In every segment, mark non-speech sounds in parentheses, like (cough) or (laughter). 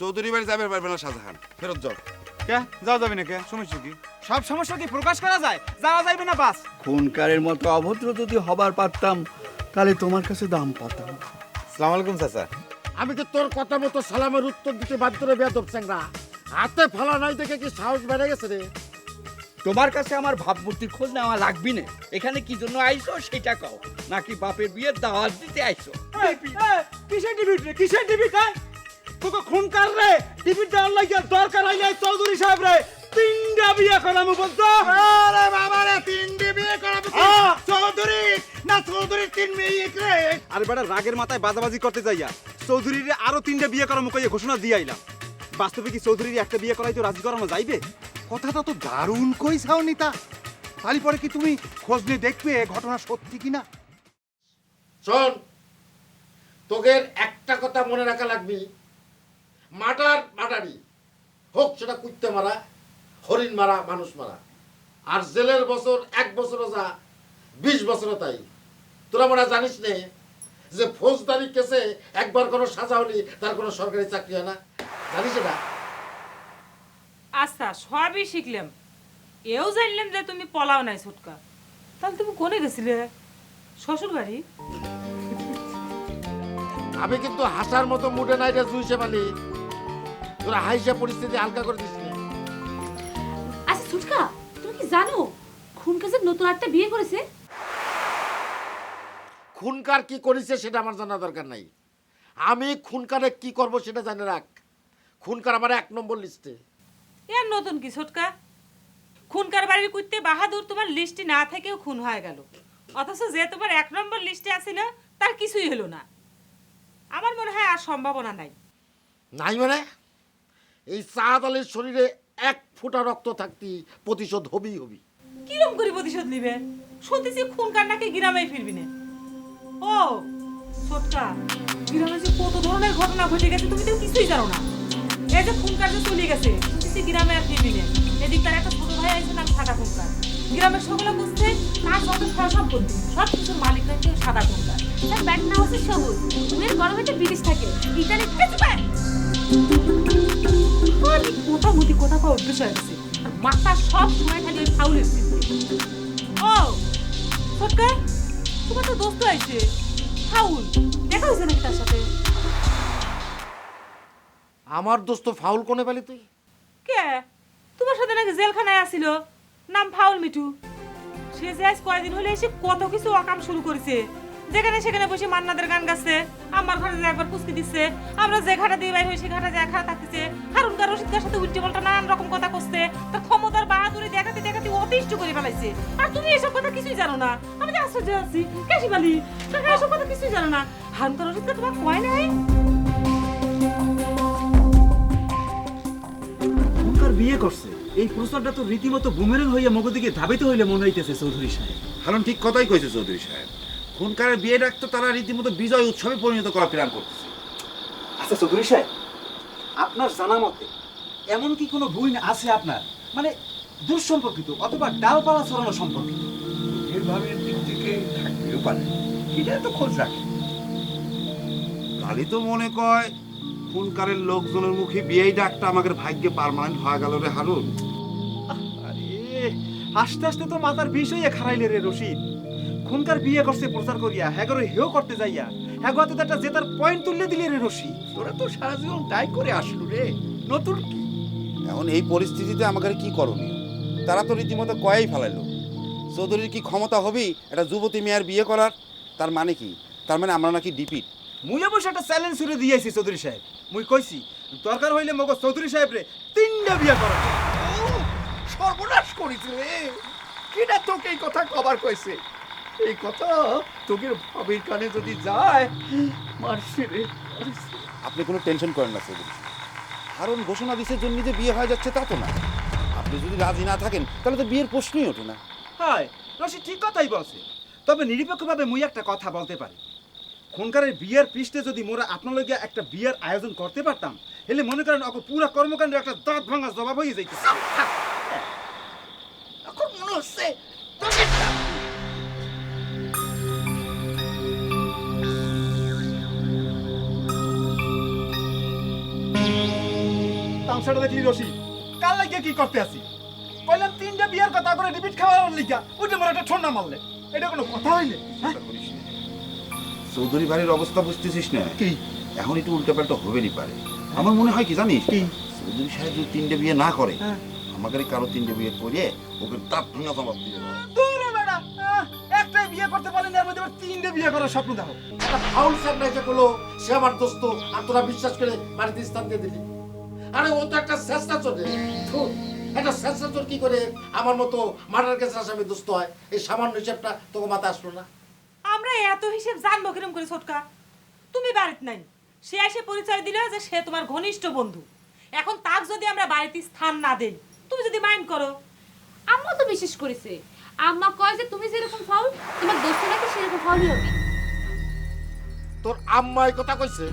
চৌধুরী বাড়ি যাবে পারবে না শাহজাহান। ফেরত যাও। কে? যাওয়া যাবে না কে? সমস্যা কি? সব সমস্যা কি প্রকাশ করা যায়? যাওয়া যাইবে না বাস? খুনকারের মতো অভদ্র যদি হবার পারতাম তাহলে তোমার কাছে দাম পাতাম। সালাম আলাইকুম চাচা। আমি কি তোর কথা মতো সালামের উত্তর দিতে বাধ্য রে বেয়াদব চ্যাংরা? হাতে ফেলা নাই দেখে কি সাহস বেড়ে গেছে রে? তোমার কাছে আমার ভাবমূর্তির খোঁজ নেওয়া লাগবি না। এখানে কি জন্য আইছো সেটা কও। নাকি বাপের বিয়ের দাওয়াত দিতে আইছো কিসের টিভিট রে? কিসের টিভিট হ্যাঁ? তোকে খুন কার রে? দরকার হইলে চৌধুরী সাহেব রে তিনটা বিয়ে করামু বলতো। আরে বাবা রে তিনটে বিয়ে হ্যাঁ। চৌধুরী না চৌধুরী তিন মেয়ে রে। আরে বেটা রাগের মাথায় বাজাবাজি করতে যাইয়া চৌধুরীর আরও তিনটা বিয়ে করামু কইয়া ঘোষণা দিয়ে আইলাম। বাস্তবে কি চৌধুরীর একটা বিয়ে করাই তো রাজি করানো যাইবে? কথাটা তো দারুণ কইছাও নিতা তালি পরে কি তুমি খোঁজ নিয়ে দেখবে ঘটনা সত্যি কিনা? শোন তোদের একটা কথা মনে রাখা লাগবে। মাটার মাটারি। হোক সেটা কুত্তে মারা হরিণ মারা মানুষ মারা। আর জেলের বছর এক বছরও যা বিশ বছরও তাই। তোরা হয় জানিস নে যে ফৌজদারি কেসে একবার কোনো সাজা হলি তার কোনো সরকারি চাকরি হয় না? জানিস এটা? আচ্ছা সবই শিখলাম। এও জানলাম যে তুমি পলাও নাই ছুটকা তাহলে তুমি কোনে গেছিলে? শ্বশুর বাড়ি আমি কিন্তু হাসার মতো মুডে নাই রে জুইসে মালি তোরা হাইসা পরিস্থিতি হালকা করে দিস আচ্ছা সুটকা তুমি কি জানো খুন কাজের নতুন একটা বিয়ে করেছে? খুনকার কি করেছে সেটা আমার জানা দরকার নাই। আমি খুনকারে কি করব সেটা জানে রাখ। খুনকার আমার এক নম্বর লিস্টে। এর নতুন কি ছোটকা খুনকার বাড়ির কুইতে বাহাদুর তোমার লিস্টে না থেকেও খুন হয়ে গেল। অথচ যে তোমার এক নম্বর লিস্টে আছিল তার কিছুই হলো না। আমার মনে হয় আর সম্ভাবনা নাই। নাই মানে? এই সাদ আলীর শরীরে এক ফোঁটা রক্ত থাকতি প্রতিশোধ হবেই হবি কিরম করে প্রতিশোধ নিবে? শুনতেছি খুনকার নাকি গ্রামে ফিরবি না। ও ছোটকা গ্রামে যে কত ধরনের ঘটনা ঘটে গেছে, তুমি তো কিছুই জানো না। এই যে খুনকার যে চলে গেছে শুনতেছি গ্রামে আর ফিরবি না। এদিক তার একটা ছোট ভাই আছে নাম সাদা খুনকার গ্রামের সকলে বুঝছে তার সব সম্পত্তি সব কিছুর মালিক ওই সাদা খুনকার তার ব্যাট না হচ্ছে সবুজ। বড় ভাইটা বিদেশ থাকে ইতালি খালি মোটামুটি কথা কওয়া অভ্যেস হয়ে গেছে। মাথা সব সময় খালি ওই ফাউলের ও ছোটকা তোমার তো দোস্ত আছে ফাউল। দেখা হয়েছে নাকি তার সাথে? আমার দোস্ত ফাউল কোনে পেলি তুই? কে? তোমার সাথে নাকি জেলখানায় আসিল নাম ফাউল মিঠু। সে যে আজ কয়দিন হলে এসে কত কিছু অকাম শুরু করেছে। যেখানে সেখানে বসে মান্নাদের গান গাচ্ছে আমার ঘরে যে একবার পুস্কি দিচ্ছে আমরা যে ঘাটা দিয়ে বাইর হই সে ঘাটা যে খাড়া থাকতেছে। হারুনকার রশিদকার সাথে উল্টে পাল্টা নানান রকম কথা করছে তার ক্ষমতার বাহাদুরি দেখাতে দেখাতে অতিষ্ঠ করে ফেলাইছে। আর তুমি এসব কথা কিছুই জানো না। আমি তো আশ্চর্য আছি। কেসি বালি এসব কথা কিছুই জানো না। হারুনকার রশিদকার তোমার কয় নাই? বিয়ে করছে? এই প্রস্তাবটা তো রীতিমতো বুমেরেং হইয়া মগদিকে ধাবিত হইলে মনে হইতেছে চৌধুরী সাহেব। হারুন ঠিক কথাই কইছে চৌধুরী সাহেব। খুনকারের বিয়ে ডাক তো তারা রীতিমতো বিজয় উৎসবে পরিণত করার প্ল্যান করতেছে। আচ্ছা চৌধুরী সাহেব আপনার জানা মতে এমন কি কোনো বই আছে আপনার? মানে দুঃসম্পর্কিত অথবা ডালপালা ছড়ানো সম্পর্কিত? এভাবে দিক থেকে থাকতেও পারে। এটা তো খোঁজ রাখে। খালি তো মনে কয় খুনকারের লোকজনের মুখে বিয়েই ডাকটা আমাদের ভাগ্যে পারমানেন্ট হয়ে গেল রে হারুন। আরে আস্তে আস্তে তো মাথার বিষ হইয়া খারাইলে রে রশিদ। খুনকার বিয়ে করছে প্রচার করিয়া হ্যাগরে হেও করতে যাইয়া। হ্যাগো হাতে তো একটা জেতার পয়েন্ট তুললে দিলে রে রশিদ তোরা তো সারা জীবন তাই করে আসলো রে। নতুন কি? এখন এই পরিস্থিতিতে আমাদের কি করণীয়? তারা তো রীতিমতো কয়েই ফেলাইলো। চৌধুরীর কি ক্ষমতা হবেই একটা যুবতী মেয়ের বিয়ে করার? তার মানে কি? তার মানে আমরা নাকি ডিপিট। মুই অবশ্য একটা চ্যালেঞ্জ ছুড়ে দিয়েছি চৌধুরী সাহেব। মুই কইছি দরকার হইলে মগো চৌধুরী সাহেব রে তিনটা বিয়ে করা সর্বনাশ করিস রে। কেডা তোকে এই কথা কবার কইছে? এই কথা তোকে ভাবির কানে যদি যায় মারছে রে আপনি কোনো টেনশন করেন না চৌধুরী হারুন ঘোষণা দিছে জন্য যে বিয়ে হয়ে যাচ্ছে তা তো না। আপনি যদি রাজি না থাকেন তাহলে তো বিয়ের প্রশ্নই ওঠে না। হয় রশিদ ঠিক কথাই বলছে। তবে নিরপেক্ষভাবে মুই একটা কথা বলতে পারি। খুনকারের বিয়ের পৃষ্ঠে যদি মোরা আপনার লগে একটা বিয়ের আয়োজন করতে পারতাম হেলে মনে করেন অক পুরা কর্মকাণ্ডের একটা দাঁত ভাঙা জবাব হয়ে যাইত। গামছাটা দেখলি রশি কাল লাগে কি করতে আসি কইলাম তিনটা বিয়ার কথা করে রিপিট খাওয়ার লিখা। ওইটা মোর একটা ঠন্ডা মারলে। এটা কোনো কথা হইলে? হ্যাঁ? চৌধুরী বাড়ির অবস্থা বুঝতেছিস না? কি? এখন একটু উল্টাপাল্টা হবেরই পারে। আমার মনে হয় কি জানিস? কি? চৌধুরী সাহেব যদি তিনটে বিয়ে না করে হ্যাঁ। আমাকে কারও তিনটে বিয়ে করে ওকে দাঁত ভাঙা জবাব দিয়ে। দূর একটাই বিয়ে করতে পারেন এর মধ্যে তিনটে বিয়ে করার স্বপ্ন দেখো। একটা ফাউল সামনে এসে করল সে আমার দোস্ত আর তোরা বিশ্বাস করে বাড়িতে স্থান দিয়ে দিলি। আরে ও তো একটা চেষ্টা চলে একটা চেষ্টা চোর কি করে? আমার মতো মার্ডার কেসের আসামি দোস্ত হয়। এই সামান্য হিসাবটা তোকে মাথায় আসলো না? আমরা এত হিসেব জানব কিরম করে ছোটকা? তুমি বাড়িতে নাই। সে এসে পরিচয় দিল যে সে তোমার ঘনিষ্ঠ বন্ধু। এখন তাক যদি আমরা বাড়িতে স্থান না দেই তুমি যদি মাইন্ড করো। আম্মা তো বিশেষ করেছে। আম্মা কয় যে তুমি যেরকম ফাউল তোমার দোস্ত নাকি সেরকম ফাউলই হবে। তোর আম্মা এই কথা কইছে?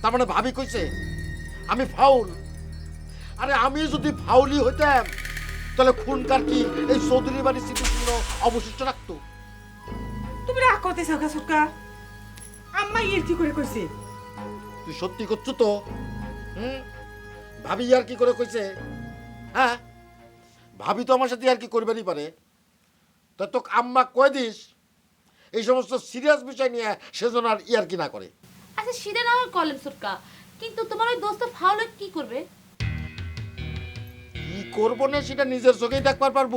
তার মানে ভাবি কইছে আমি ফাউল। আরে আমি যদি ফাউলি হইতাম তাহলে খুনকার কি এই চৌধুরী বাড়ির স্মৃতিচিহ্ন অবশিষ্ট রাখতো? তুমি রাগ করতেছ কা ছোটকা আম্মা কি করে কইছে? তুই সত্যি করছ তো? হুম? ভাবি আর কি করে কইছে? হ্যাঁ? ভাবি তো আমার সাথে আর কি করবেনই পারে? তা তো আম্মা কয়ে দিস এই সমস্ত সিরিয়াস বিষয় নিয়ে সেজন আর ইয়ার কি না করে? আচ্ছা সেটা না হয় কলেম সুটকা। কিন্তু তোমার ওই দোস্ত ফাউল কি করবে? কি করব না সেটা নিজের চোখেই দেখবার পারব।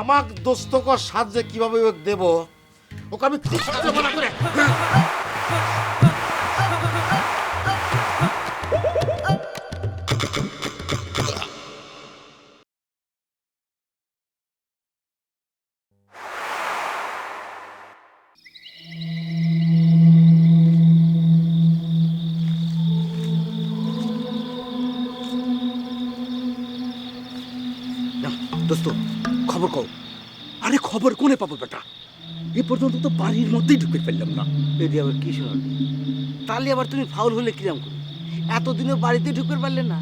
আমাক দোস্তকর সাহায্যে কীভাবে ওকে দেব? ওকে আমি ঠিক দেবো না করে দোস্ত খবর কও। আরে খবর কোনে পাবো বেটা? এ পর্যন্ত তো বাড়ির মধ্যেই ঢুকে ফেললাম না। এটি আবার কি শোনালি তাহলে আবার তুমি ফাউল হলে কিরাম করে? এতদিনও বাড়িতে ঢুকতে পারলে না।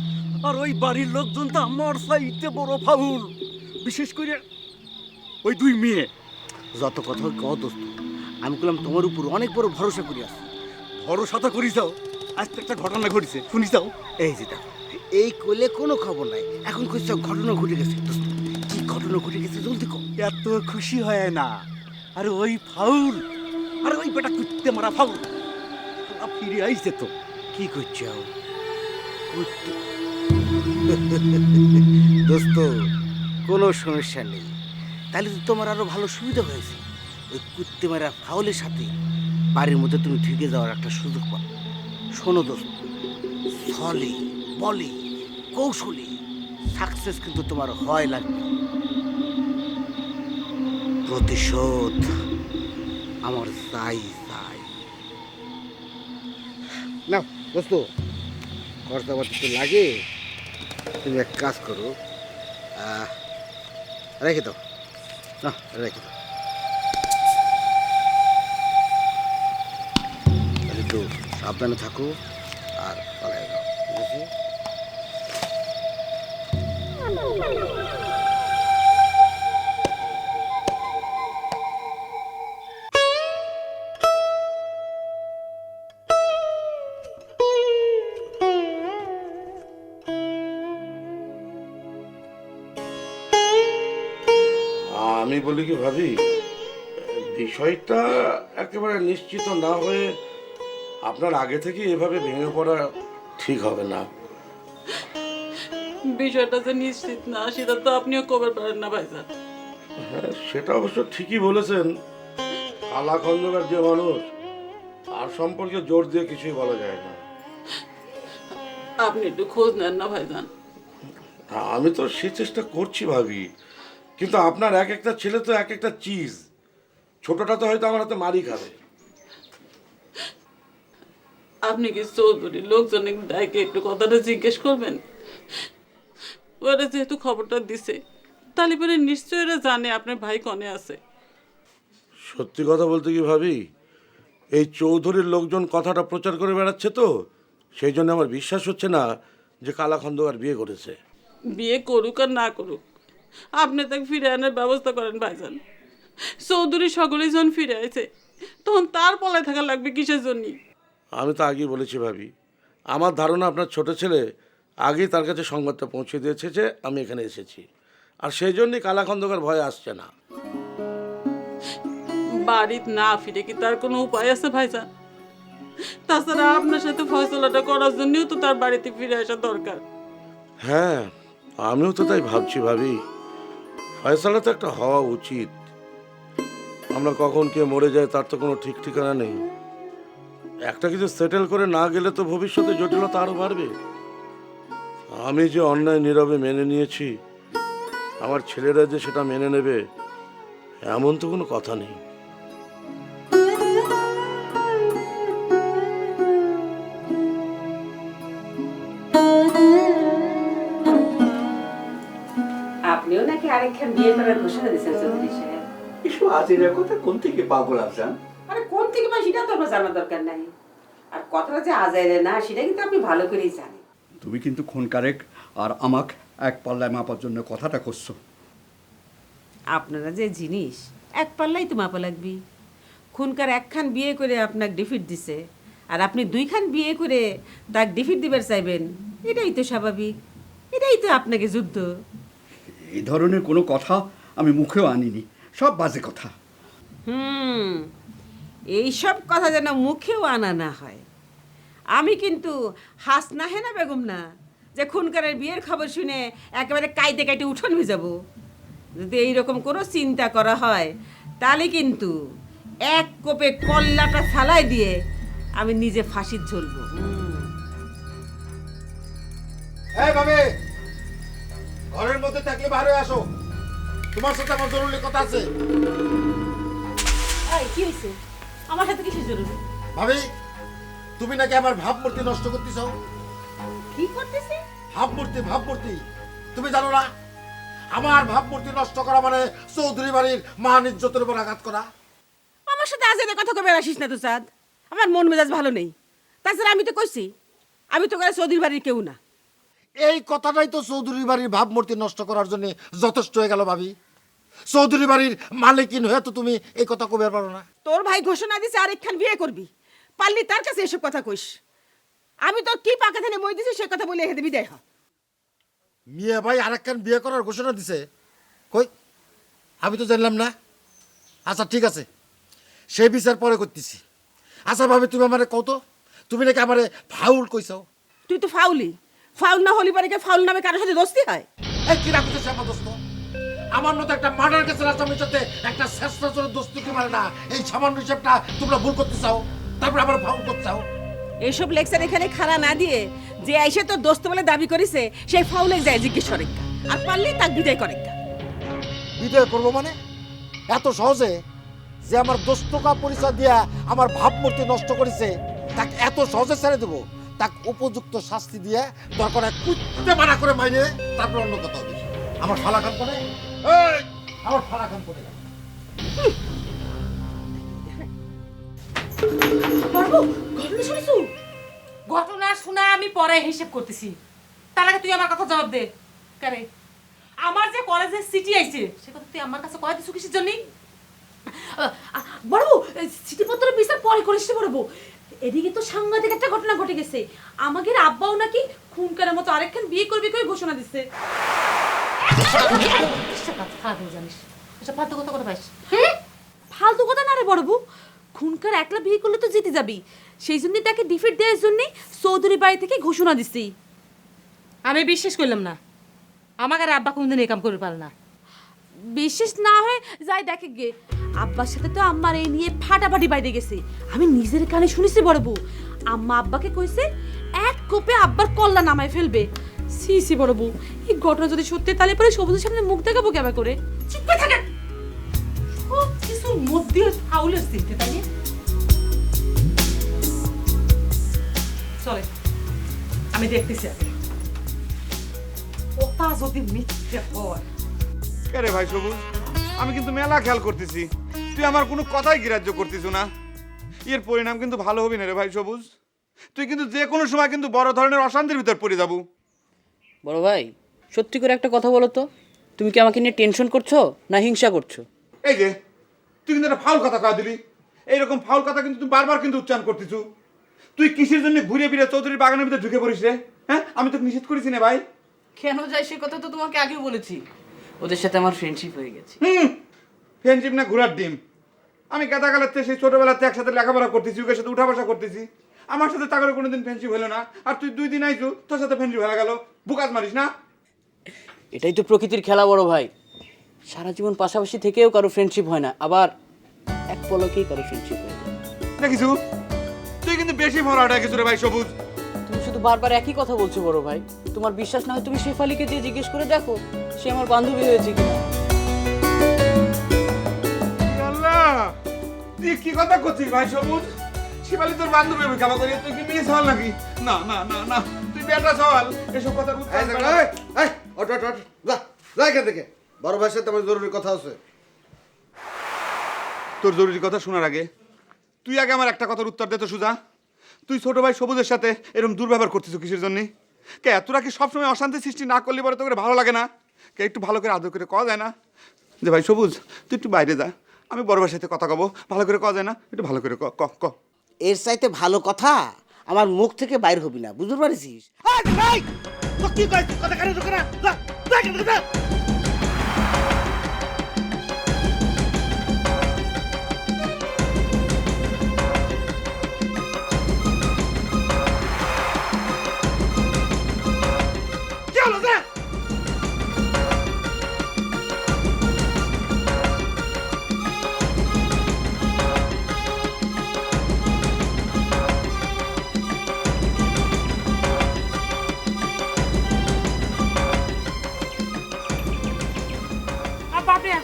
আর ওই বাড়ির লোকজন তো আমার সাইতে বড় ফাউল। বিশেষ করে ওই দুই মেয়ে। যত কথা কও দোস্ত। আমি বললাম তোমার উপর অনেক বড় ভরসা করি আছি। ভরসা তো করি যাও। আজ তো একটা ঘটনা ঘটেছে। শুনি যাও। এই যে দেখো এই কোলে কোনো খবর নাই। এখন কইছ ঘটনা ঘটে গেছে দোস্ত। ঘটনা ঘটে গেছে, জলদি কও এত খুশি হয় না। আরে ওই ফাউল, আরে ওই বেটা কুত্তে মারা ফাউল। ফিরে আইছে তো। কি করছ (laughs) দোস্ত, কোনো সমস্যা নেই। তাহলে তো তোমার আরও ভালো সুবিধা হয়েছে। ওই কুত্তে মারা ফাউলের সাথে বাড়ির মধ্যে তুমি ঢুকে যাওয়ার একটা সুযোগ পাও। শোনো দোস্ত ছলে বলে, কৌশলে সাকসেস কিন্তু তোমার হয় লাগবে প্রতিশোধ আমার চাই চাই। না দোস্ত, খরচাপাতি তো লাগে। তুমি এক কাজ করো রেখে দাও। না রেখে দাও। একটু সাবধানে থাকো আর পালাই যাও, ঠিক আছে? বলি কি ভাবি? বিষয়টা একেবারে নিশ্চিত না হয়ে আপনার আগে থেকে এভাবে ভেঙে পড়া ঠিক হবে না। বিষয়টা যে নিশ্চিত না সেটা তো আপনিও কবে পারেন না ভাইজান। হ্যাঁ সেটা অবশ্য ঠিকই বলেছেন। আলা খন্দকার যে মানুষ তার সম্পর্কে জোর দিয়ে কিছুই বলা যায় না। আপনি একটু খোঁজ নেন না ভাইজান। আমি তো সে চেষ্টা করছি ভাবি। কিন্তু আপনার এক একটা ছেলে তো এক একটা চিজ। ছোটটা তো হয়তো আমার হাতে মারি খাবে। আপনি কি চৌধুরী লোকজনের ডাইকে একটু কথাটা জিজ্ঞেস করবেন? ওরা যেহেতু খবরটা দিছে তাহলে পরে নিশ্চয়ই ওরা জানে আপনার ভাই কনে আছে। সত্যি কথা বলতে কি ভাবি? এই চৌধুরীর লোকজন কথাটা প্রচার করে বেড়াচ্ছে তো সেই জন্য আমার বিশ্বাস হচ্ছে না যে কালা খন্দকার বিয়ে করেছে। বিয়ে করুক আর না করুক আপনি তাকে ফিরে আনার ব্যবস্থা করেন ভাইজান। চৌধুরী সকলেই যখন ফিরে আইছে তখন তার পলায় থাকা লাগবে কিসের জন্য? আমি তো আগেই বলেছি ভাবি আমার ধারণা আপনার ছোট ছেলে আগেই তার কাছে সংবাদটা পৌঁছে দিয়েছে যে আমি এখানে এসেছি। আর সেই জন্যই কালা খন্দকার ভয় আসছে না। বাড়িতে না ফিরে কি তার কোনো উপায় আছে ভাইজান? তাছাড়া আপনার সাথে ফয়সলাটা করার জন্যও তো তার বাড়িতে ফিরে আসা দরকার। হ্যাঁ আমিও তো তাই ভাবছি ভাবি। ফয়সালা তো একটা হওয়া উচিত। আমরা কখন কে মরে যায় তার তো কোনো ঠিক ঠিকানা নেই। একটা কিছু সেটেল করে না গেলে তো ভবিষ্যতে জটিলতা আরও বাড়বে। আমি যে অন্যায় নীরবে মেনে নিয়েছি, আমার ছেলেরা যে সেটা মেনে নেবে, এমন তো কোনো কথা নেই। আরেকখান বিয়ে করার ঘোষণা দিয়েছেন চৌধুরী সাহেব। এসব আজিরের কথা কোন থেকে পাগল আফজান আরে কোন থেকে সেটা তো আমার জানার দরকার নাই। আর কথাটা যে আজাইরে না সেটা কিন্তু আপনি ভালো করেই জানেন। তুমি কিন্তু খুন কারেক আর আমাক এক পাল্লায় মাপার জন্য কথাটা করছ। আপনারা যে জিনিস এক পাল্লাই তো মাপা লাগবি। খুনকার একখান বিয়ে করে আপনাকে ডিফিট দিছে আর আপনি দুইখান বিয়ে করে তাক ডিফিট দিবার চাইবেন এটাই তো স্বাভাবিক। এটাই তো আপনাকে যুদ্ধ। এই ধরনের কোনো কথা আমি মুখেও আনিনি। সব বাজে কথা। হুম এইসব কথা যেন মুখেও আনা না হয়। আমি কিন্তু হাস না হেনা বেগম না যে খুনকারের বিয়ের খবর শুনে একেবারে কাইতে কাইতে উঠোন ভেজাবো। যদি এইরকম কোনো চিন্তা করা হয় তাহলে কিন্তু এক কোপে কল্লাটা ফেলাই দিয়ে আমি নিজে ফাঁসির ঝুলবো। হুম। ঘরের মধ্যে থাকলে বাইরে আসো। তোমার সাথে আমার জরুরি কথা আছে। এই কি হয়েছে আমার সাথে কিসের জরুরি? ভাবি তুমি নাকি আমার ভাবমূর্তি নষ্ট করতেছ? কি করতেছি? ভাবমূর্তি ভাবমূর্তি। তুমি জানো না আমার ভাবমূর্তি নষ্ট করা মানে চৌধুরী বাড়ির মান ইজ্জতের উপর আঘাত করা। আমার সাথে আজ এদের কথা কবে আসিস না তো চাঁদ। আমার মন মেজাজ ভালো নেই। তাছাড়া আমি তো কইছি আমি তো করে চৌধুরী বাড়ির কেউ না। এই কথাটাই তো চৌধুরী বাড়ির ভাবমূর্তি নষ্ট করার জন্য যথেষ্ট হয়ে গেল ভাবি। চৌধুরী বাড়ির মালিকিন হয়ে তো তুমি এই কথা কবে পারো না? তোর ভাই ঘোষণা দিছে আরেকখান বিয়ে করবি। পারলি তার কাছে এসব কথা কইস। আমি তো কি পাকা থানে মই দিছি সে কথা বলে এখানে বিদায় হ। মিয়া ভাই আরেকখান বিয়ে করার ঘোষণা দিছে। কই? আমি তো জানলাম না। আচ্ছা ঠিক আছে। সেই বিচার পরে করতেছি। আচ্ছা ভাবি তুমি আমারে কত তুমি নাকি আমারে ফাউল কইছো তুই তো ফাউলি ফাউল না হলি পারে কে ফাউল নামে কারোর সাথে দোস্তি হয়? এই কি রাখতেছে আমার দোস্ত আমার মতো একটা মার্ডার কেসের আসামির সাথে একটা শেষটা চলে দোস্তি কি মানে না এই সামান্য হিসাবটা তোমরা ভুল করতে চাও তারপর আবার ফাউল করতে চাও। এইসব লেকচার এখানে খাড়া না দিয়ে যে আইসে তোর দোস্ত বলে দাবি করিছে সেই ফাউলে যায় জিজ্ঞেস করে আর পারলি তাক বিদায় করে বিদায় করব মানে? এত সহজে যে আমার দোস্তকা পরিচয় দিয়া আমার ভাবমূর্তি নষ্ট করেছে তাকে এত সহজে ছেড়ে দেবো? তাকে উপযুক্ত শাস্তি দিয়ে দরকার কুত্তে মানা করে মাইনে তারপর অন্য কথা হবে আমার ফালা খান করে আমার ফালা খান করে ঘটনা শোনা আমি পরে হিসেব করতেছি। তার আগে তুই আমার কথা জবাব দে। কেন আমার যে কলেজে সিটি আইছে, সে কথা তুই আমার কাছে কয় দিছু কিসের জন্য? বড় চিঠিপত্র বিচার পরে করিস রে বড় এদিকে তো সাংঘাতিক একটা ঘটনা ঘটে গেছে। আমাদের আব্বাও নাকি খুন করার মতো আরেকখান বিয়ে করবে কই ঘোষণা দিচ্ছে ফালতু জানিস। ফালতু কথা করে পাইস ফালতু কথা না রে বড় বউ। খুনকার একলা বিয়ে করলে তো জিতে যাবি। সেই জন্য তাকে ডিফিট দেওয়ার জন্য চৌধুরী বাড়ি থেকে ঘোষণা দিছি। আমি বিশ্বাস করলাম না। আমাকে আর আব্বা কোনদিন এই কাম করতে পারে না। বিশ্বাস না হয়ে যাই দেখে গে। আব্বার সাথে তো আম্মার এই নিয়ে ফাটাফাটি বাইরে গেছে। আমি নিজের কানে শুনেছি বড় বউ। আম্মা আব্বাকে কইছে, এক কোপে আব্বার কল্লা নামায় ফেলবে। সি সি বড় বউ, এই ঘটনা যদি সত্যি, তাহলে পরে সবুজের সামনে মুখ দেখাবো কেমন করে? চুপ করে থাকেন। সব মধ্যে ফাউলের চিনতে তাই আমি দেখতেছি আগে যদি মিথ্যে হয়। আরে ভাই সবুজ? আমি কিন্তু মেলা খেয়াল করতেছি। তুই আমার কোনো কথাই গ্রাহ্য করতেছ না। এর পরিণাম কিন্তু ভালো হবে না রে ভাই সবুজ। তুই কিন্তু যে কোনো সময় কিন্তু বড় ধরনের অশান্তির ভিতর পড়ে যাব। বড় ভাই সত্যি করে একটা কথা বলো তো। তুমি কি আমাকে নিয়ে টেনশন করছ না হিংসা করছ? এই যে তুই কিন্তু একটা ফাউল কথা কয়া দিলি। এইরকম ফাউল কথা কিন্তু তুই বারবার কিন্তু উচ্চারণ করতেছু। তুই কিসের জন্য ঘুরে ফিরে চৌধুরীর বাগানের ভিতরে ঢুকে পড়িস রে? হ্যাঁ? আমি তোকে নিষেধ করেছি না ভাই। কেন যাই সে কথা তো তোমাকে আগেও বলেছি। ওদের সাথে আমার ফ্রেন্ডশিপ হয়ে গেছে। হুম ফ্রেন্ডশিপ না ঘোরার ডিম। আমি গাদাগালার থেকে সেই ছোটবেলাতে একসাথে লেখাপড়া করতেছি ওকে সাথে উঠা বসা করতেছি। আমার সাথে তাগরে কোনোদিন ফ্রেন্ডশিপ হলো না। আর তুই দুই দিন আইছু তোর সাথে ফ্রেন্ডশিপ হয়ে গেল। বুকাজ মারিস না? এটাই তো প্রকৃতির খেলা বড় ভাই। সারা জীবন পাশাপাশি থেকেও কারও ফ্রেন্ডশিপ হয় না। আবার এক পলকেই কারও ফ্রেন্ডশিপ হয়ে যায়। দেখিছু? তুই কিন্তু বেশি ভরাটা কিছু রে ভাই সবুজ। বারবার একই কথা বলছো বড় ভাই। তোমার বিশ্বাস না হয় তুমি শেফালিকে দিয়ে জিজ্ঞেস করে দেখো সে আমার বান্ধবী হয়েছে কিনা। আল্লাহ তুই কি কথা করছিস ভাই সবুজ? শিবালি তোর বান্ধবী আমি খাওয়া করি তুই কি মেয়ে সওয়াল নাকি? না না না না তুই বেটা সওয়াল এসব কথা এই দেখ, এই, এই, ওঠ, ওঠ, ওঠ, যা, যা এখান থেকে। বড় ভাইয়ের সাথে আমার জরুরি কথা আছে। তোর জরুরি কথা শোনার আগে তুই আগে আমার একটা কথার উত্তর দে তো সুজা। তুই ছোট ভাই সবুজের সাথে এরকম দুর্ব্যবহার করছিস কিসের জন্য? কে তোরা কি সবসময় অশান্তি সৃষ্টি না করলে পরে তোকে ভালো লাগে না? কে একটু ভালো করে আদর করে কওয়া যায় না? যে ভাই সবুজ তুই একটু বাইরে যা। আমি বড় ভাইয়ের সাথে কথা কব ভালো করে কওয়া যায় না? একটু ভালো করে ক ক ক। এর চাইতে ভালো কথা আমার মুখ থেকে বাইর হবি না বুঝতে পারিস কি কথা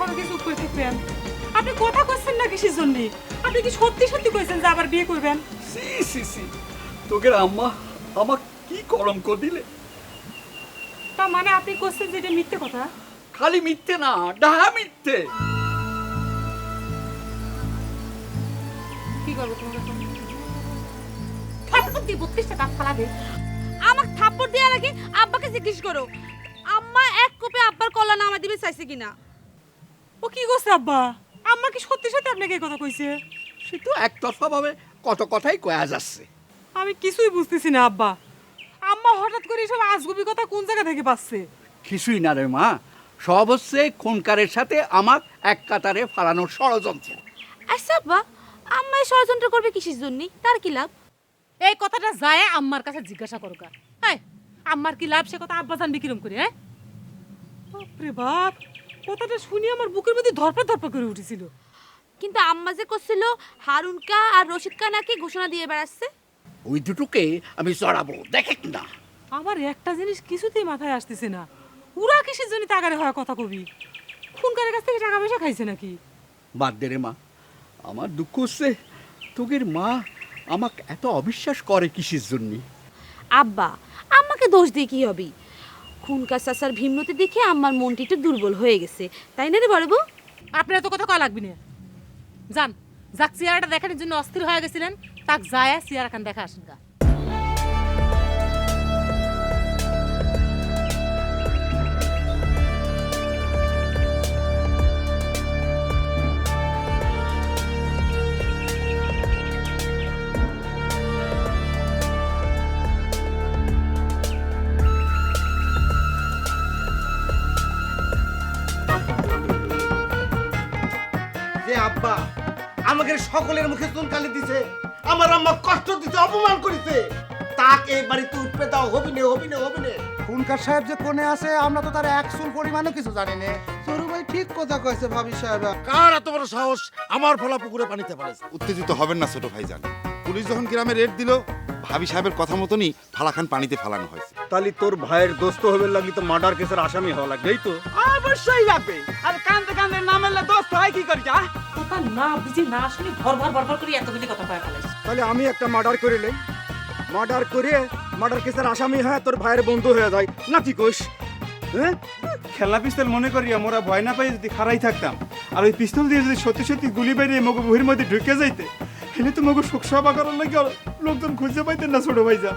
এখনও চুপ করে থাকবেন। আপনি কথা কইছেন না কিসের জন্য? আপনি কি সত্যি সত্যি কইছেন যে আবার বিয়ে করবেন? সি সি সি। তোকে আম্মা আমাক কি কলঙ্ক দিলে? তা মানে আপনি কইছেন যে এটা মিথ্যে কথা? খালি মিথ্যে না ডাহা মিথ্যে। কি করব তোমাকে থাপ্পড় দিয়ে বত্রিশটা দাঁত ফালা দে আমাকে থাপ্পড় দেওয়ার আগে আব্বাকে জিজ্ঞেস করো আম্মা এক কোপে আব্বার কল্লা নামা দিবে চাইছে কিনা? ও কি করছে আব্বা আম্মা কি সত্যি সত্যি আপনাকে এই কথা কইছে? সে তো একতরফা ভাবে কত কথাই কয়া যাচ্ছে। আমি কিছুই বুঝতেছি না আব্বা। আম্মা হঠাৎ করে এসব আজগুবি কথা কোন জায়গা থেকে পাচ্ছে? কিছুই না রে মা। সব হচ্ছে খুনকারের সাথে আমাক এক কাতারে ফালানোর ষড়যন্ত্র। আচ্ছা আব্বা আম্মা এই ষড়যন্ত্র করবে কিসের জন্য? তার কি লাভ? এই কথাটা যায় আম্মার কাছে জিজ্ঞাসা করো হ্যাঁ আম্মার কি লাভ? সে কথা আব্বা জানবি কিরম করে হ্যাঁ? বাপরে বাপ কথাটা শুনি আমার বুকের মধ্যে ধরপা ধরপা করে উঠেছিল। কিন্তু আম্মা যে করছিল হারুনকা আর রশিদকা নাকি ঘোষণা দিয়ে বেড়াচ্ছে? ওই দুটোকে আমি চড়াবো দেখে না। আমার একটা জিনিস কিছুতেই মাথায় আসতেছে না। উরা কিসের জন্য তাগারে হয় কথা কবি? খুনকারের কাছ থেকে টাকা পয়সা খাইছে নাকি? বাদ দে রে মা আমার দুঃখ হচ্ছে তোগের মা আমাকে এত অবিশ্বাস করে কিসের জন্য? আব্বা আম্মাকে দোষ দিয়ে কি হবে? খুনকা চাচার ভীমনতি দেখে আমার মনটি একটু দুর্বল হয়ে গেছে। তাই না রে বড় বউ? আপনার তো কথা কয়া লাগবি না? যান, যাক চেয়ারটা দেখানোর জন্য অস্থির হয়ে গেছিলেন, তাক যায় চেয়ার এখন দেখা আসেন গা। আব্বা আমাকে সকলের মুখে চুনকালি দিছে। আমার আম্মা কষ্ট দিতে অপমান করিতে তাকে এই বাড়িতে উঠবে দাও হবি নে হবি নে হবি নে খুনকার সাহেব যে কোণে আছে আমরা তো তার এক চুল পরিমাণও কিছু জানি না। সরু ভাই ঠিক কথা কয়েছে ভাবি সাহেব। কার এত বড় সাহস? আমার ফলা পুকুরে পানিতে পারে উত্তেজিত হবেন না ছোট ভাইজান। পুলিশ যখন গ্রামে রেড দিল ভাবি সাহেবের কথা মতনই ফালাখান পানিতে ফালানো হয়েছে। তাহলে তোর ভাইয়ের দোস্ত হবে লাগি তো মার্ডার কেসের আসামি হওয়া লাগবে এই তো। অবশ্যই লাগবে আর কান্দে কান্দে না মেললে দোস্ত হয় কি করি যা? কথা না বুঝি না শুনি ভর ভর ভর ভর করে এতগুলি কথা কয়ে ফেলাইছে তাহলে আমি একটা মার্ডার করে করিলে মার্ডার করে মার্ডার কেসের আসামি হয় তোর ভাইয়ের বন্ধু হয়ে যায়। না কি কোষ হ্যাঁ? খেলা পিস্তল মনে করি আমরা ভয় না পাই যদি খারাই থাকতাম আর ওই পিস্তল দিয়ে যদি সত্যি সত্যি গুলি বেরিয়ে মগু বুহির মধ্যে ঢুকে যাইতে হেলে তো মগু শোক সভা করার লাগে লোকজন খুঁজে পাইতেন না ছোট ভাইজান।